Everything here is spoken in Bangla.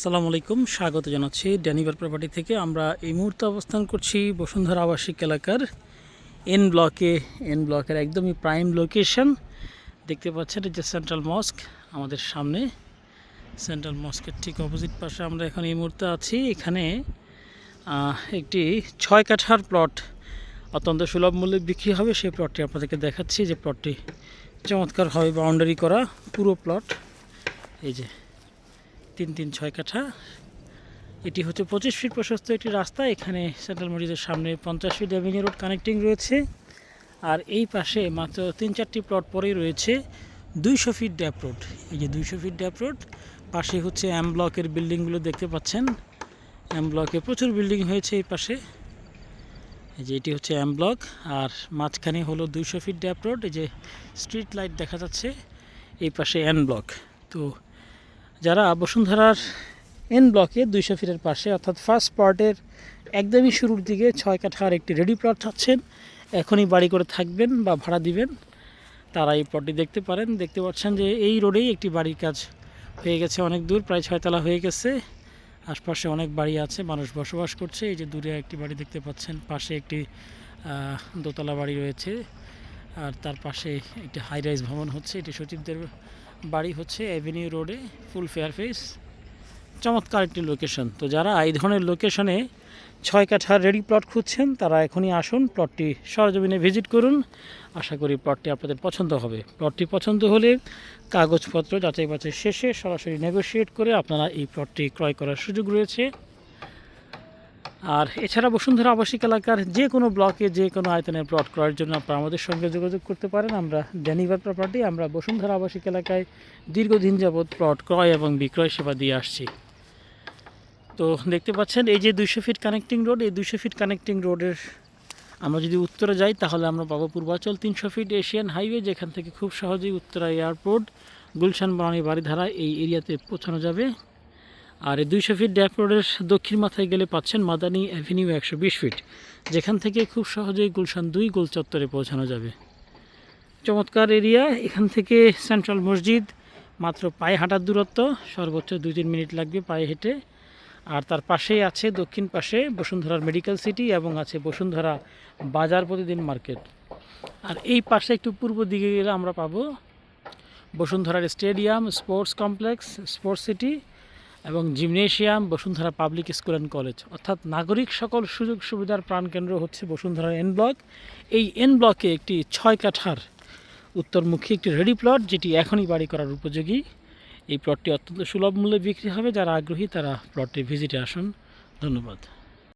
আসসালামু আলাইকুম, স্বাগত জানাচ্ছি ড্যানিভার প্রপার্টি থেকে। আমরা এই মুহূর্তে অবস্থান করছি বসুন্ধরা আবাসিক এলাকার এন ব্লকে এন ব্লকের একদমই প্রাইম লোকেশন দেখতে পাচ্ছেন যে সেন্ট্রাল মস্ক আমাদের সামনে। সেন্ট্রাল মস্কের ঠিক অপোজিট পাশে আমরা এখন এই মুহূর্তে আছি। এখানে একটি ছয় কাঠার প্লট অত্যন্ত সুলভ মূল্যে বিক্রি হবে। সেই প্লটটি আপনাদেরকে দেখাচ্ছি। যে প্লটটি চমৎকারভাবে বাউন্ডারি করা পুরো প্লট এই যে তিন তিন ছয় কাঠা। এটি হচ্ছে পঁচিশ ফিট প্রশস্ত একটি রাস্তা। এখানে সেন্ট্রাল মসজিদের সামনে পঞ্চাশ ফিট অ্যাভিনিউ রোড কানেক্টিং রয়েছে। আর এই পাশে মাত্র তিন চারটি প্লট পরেই রয়েছে দুইশো ফিট ড্যাপ রোড এই যে দুইশো ফিট ড্যাপ রোড পাশে হচ্ছে অ্যাম ব্লকের বিল্ডিংগুলো দেখতে পাচ্ছেন। অ্যাম ব্লকে প্রচুর বিল্ডিং হয়েছে এই পাশে। এই যে এটি হচ্ছে অ্যাম ব্লক আর মাঝখানে হলো দুইশো ফিট ড্যাপ রোড এই যে স্ট্রিট লাইট দেখা যাচ্ছে, এই পাশে এন ব্লক তো যারা বসুন্ধরার এন ব্লকে দুইশো ফিটের পাশে, অর্থাৎ ফার্স্ট প্লটের একদমই শুরুর দিকে ছয় কাঠার একটি রেডি প্লট চাচ্ছেন এখনই বাড়ি করে থাকবেন বা ভাড়া দিবেন। তারা এই প্লটটি দেখতে পারেন। দেখতে পাচ্ছেন যে এই রোডেই একটি বাড়ির কাজ হয়ে গেছে অনেক দূর, প্রায় ছয়তলা হয়ে গেছে। আশপাশে অনেক বাড়ি আছে, মানুষ বসবাস করছে। এই যে দূরে একটি বাড়ি দেখতে পাচ্ছেন, পাশে একটি দোতলা বাড়ি রয়েছে। আর তার পাশে একটি হাই রাইজ ভবন হচ্ছে, এটি সচিবদের বাড়ি হচ্ছে অ্যাভিনিউ রোডে ফুল ফেয়ার ফেস চমৎকার একটি লোকেশন তো যারা এই ধরনের লোকেশনে ছয় কাঠার রেডি প্লট খুঁজছেন, তারা এখনই আসুন প্লটটি সরজমিনে ভিজিট করুন। আশা করি প্লটটি আপনাদের পছন্দ হবে। প্লটটি পছন্দ হলে কাগজপত্র যাচাই বাছাই শেষে সরাসরি নেগোশিয়েট করে আপনারা এই প্লটটি ক্রয় করার সুযোগ রয়েছে। আর এছাড়া বসুন্ধরা আবাসিক এলাকার যে কোনো ব্লকে যে কোনো আয়তনের প্লট ক্রয়ের জন্য আপনারা আমাদের সঙ্গে যোগাযোগ করতে পারেন। আমরা ড্যানিভার প্রপার্টি আমরা বসুন্ধরা আবাসিক এলাকায় দীর্ঘদিন যাবৎ প্লট ক্রয় এবং বিক্রয় সেবা দিয়ে আসছি। তো দেখতে পাচ্ছেন, এই যে দুইশো ফিট কানেক্টিং রোড এই দুইশো ফিট কানেক্টিং রোডের আমরা যদি উত্তরে যাই, তাহলে আমরা পাবো পূর্বাচল তিনশো ফিট এশিয়ান হাইওয়ে যেখান থেকে খুব সহজেই উত্তরা এয়ারপোর্ট গুলশান বনানী বাড়িধারা এই এরিয়াতে পৌঁছানো যাবে। আর এই দুইশো ফিট ড্যাপ রোডের দক্ষিণ মাথায় গেলে পাচ্ছেন মাদানী অ্যাভিনিউ একশো বিশ ফিট যেখান থেকে খুব সহজেই গুলশান দুই গোল চত্বরে পৌঁছানো যাবে। চমৎকার এরিয়া এখান থেকে সেন্ট্রাল মসজিদ, মাত্র পায়ে হাঁটার দূরত্ব, সর্বোচ্চ দুই তিন মিনিট লাগবে পায়ে হেঁটে। আর তার পাশেই আছে দক্ষিণ পাশে বসুন্ধরার মেডিকেল সিটি এবং আছে বসুন্ধরা বাজার প্রতিদিন মার্কেট। আর এই পাশে একটু পূর্ব দিকে গেলে আমরা পাবো বসুন্ধরার stadium sports complex sports city এবং gymnasium Bashundhara public school and college. অর্থাৎ নাগরিক সকল সুযোগ সুবিধার প্রাণকেন্দ্র হচ্ছে বসুন্ধরা এন ব্লক এই এন ব্লকে একটি ছয় কাঠার উত্তরমুখী একটি রেডি প্লট যেটি এখনই বাড়ি করার উপযোগী। এই প্লটটি অত্যন্ত সুলভ মূল্যে বিক্রি হবে, যারা আগ্রহী তারা প্লটটি ভিজিটে আসুন। ধন্যবাদ।